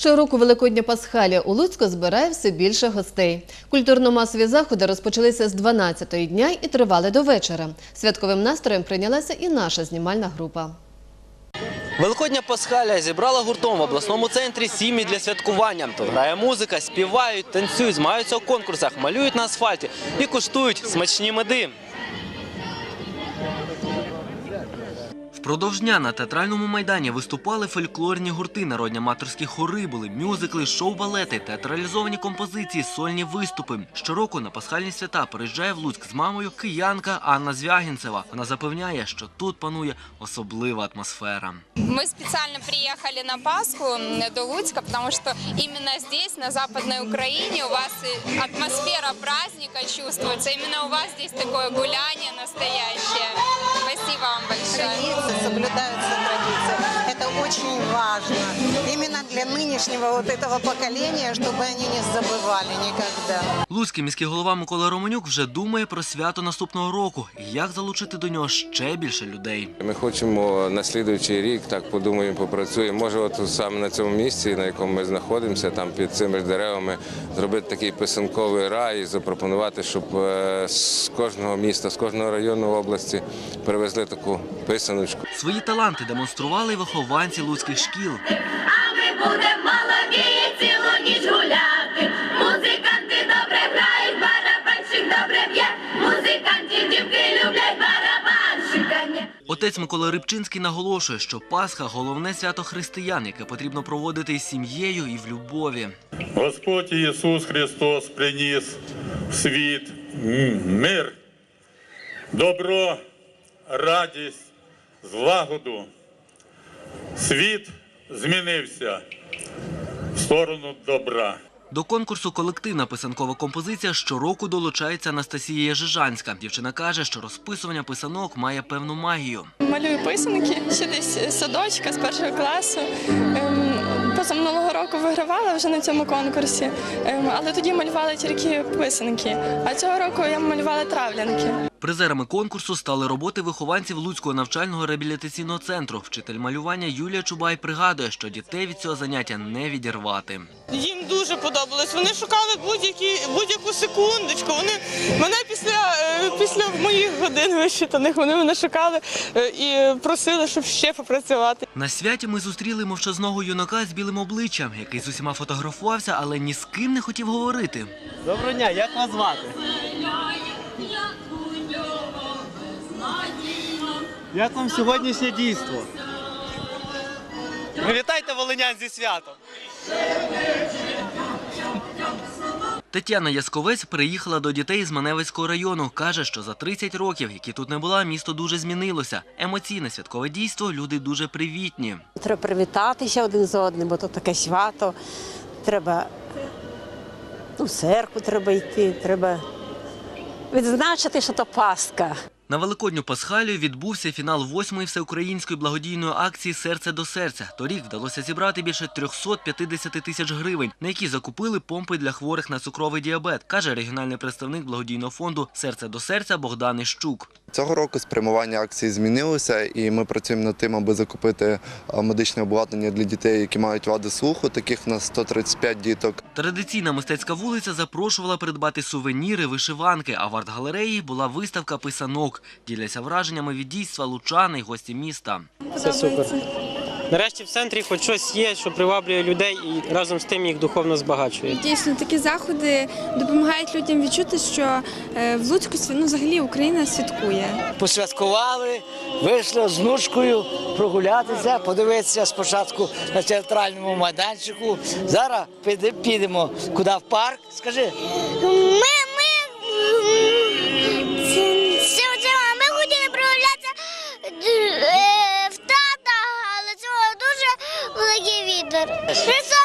Щороку Великодня Пасхалія у Луцьку збирає все більше гостей. Культурно-масові заходи розпочалися з 12-ї дня і тривали до вечора. Святковим настроєм прийнялася і наша знімальна група. Великодня Пасхаля зібрала гуртом в обласному центрі сім'ї для святкування. Тут грає музика, співають, танцюють, змагаються у конкурсах, малюють на асфальті і куштують смачні меди. Впродовж дня на театральному майдані виступали фольклорні гурти, народні аматорські хори, були мюзикли, шоу-балети, театралізовані композиції, сольні виступи. Щороку на пасхальні свята приїжджає в Луцьк з мамою киянка Анна Звягінцева. Вона запевняє, що тут панує особлива атмосфера. Мы специально приехали на Пасху до Луцка, потому что именно здесь, на Западной Украине, у вас атмосфера праздника чувствуется. Именно у вас здесь такое гуляние настоящее. Спасибо вам большое. Página. для нынешнего вот этого поколения, чтобы они не забывали никогда. Луцький міський голова Микола Романюк вже думає про свято наступного року і як залучити до нього ще більше людей. Ми хочемо на слідуючий рік, так подумаємо, попрацюємо. Може, от саме на цьому місці, на якому ми знаходимося, там під цими ж деревами, зробити такий писанковий рай і запропонувати, щоб е, з кожного міста, з кожного району області привезли таку писаночку. Свої таланти демонстрували й вихованці луцьких шкіл. Ми будемо цілу ніч гуляти. Музиканти добре грають, барабанщик добре б'є. Музикантів дівки люблять барабанщика. Отець Микола Рибчинський наголошує, що Пасха головне свято християн, яке потрібно проводити із сім'єю і в любові. Господь Ісус Христос приніс в світ мир, добро, радість, злагоду. Світ змінився в сторону добра. До конкурсу колективна писанкова композиція щороку долучається Анастасія Жижанська. Дівчина каже, що розписування писанок має певну магію. Малюю писанки ще десь садочка з першого класу. Ем, Позаминулого року вигравала вже на цьому конкурсі, Ем, але тоді малювала тільки писанки. А цього року я малювала травлянки. Призерами конкурсу стали роботи вихованців Луцького навчального реабілітаційного центру. Вчитель малювання Юлія Чубай пригадує, що дітей від цього заняття не відірвати. Їм дуже подобалось. Вони шукали будь-які будь-яку секундочку. Вони мене після, е, після моїх годин вищитаних вони мене шукали е, і просили, щоб ще попрацювати. На святі ми зустріли мовчазного юнака з білим обличчям, який з усіма фотографувався, але ні з ким не хотів говорити. Доброго дня, як вас звати? Як вам сьогоднішнє дійство? Привітайте волинян зі святом! Тетяна Ясковець приїхала до дітей з Маневицького району. Каже, що за 30 років, які тут не була, місто дуже змінилося. Емоційне святкове дійство, люди дуже привітні. Треба привітатися один з одним, бо то таке свято. Треба у церкву треба йти, треба відзначити, що то Пасха. На Великодню Пасхалію відбувся фінал восьмої всеукраїнської благодійної акції Серце до серця. Торік вдалося зібрати більше 350 тисяч гривень, на які закупили помпи для хворих на цукровий діабет, каже регіональний представник благодійного фонду Серце до серця Богдан Іщук. Цього року спрямування акції змінилося, і ми працюємо над тим, аби закупити медичне обладнання для дітей, які мають вади слуху. Таких в нас 135 діток. Традиційна мистецька вулиця запрошувала придбати сувеніри, вишиванки, а в арт-галереї була виставка писанок. Діляться враженнями від дійства лучани й гості міста. Це супер. Нарешті в центрі хоч щось є, що приваблює людей і разом з тим їх духовно збагачує. Дійсно, такі заходи допомагають людям відчути, що е, в Луцьку ну, взагалі Україна святкує. Посвяткували, вийшли з внучкою прогулятися, подивитися спочатку на театральному майданчику. Зараз підемо куди в парк. Скажи, Ми Professor!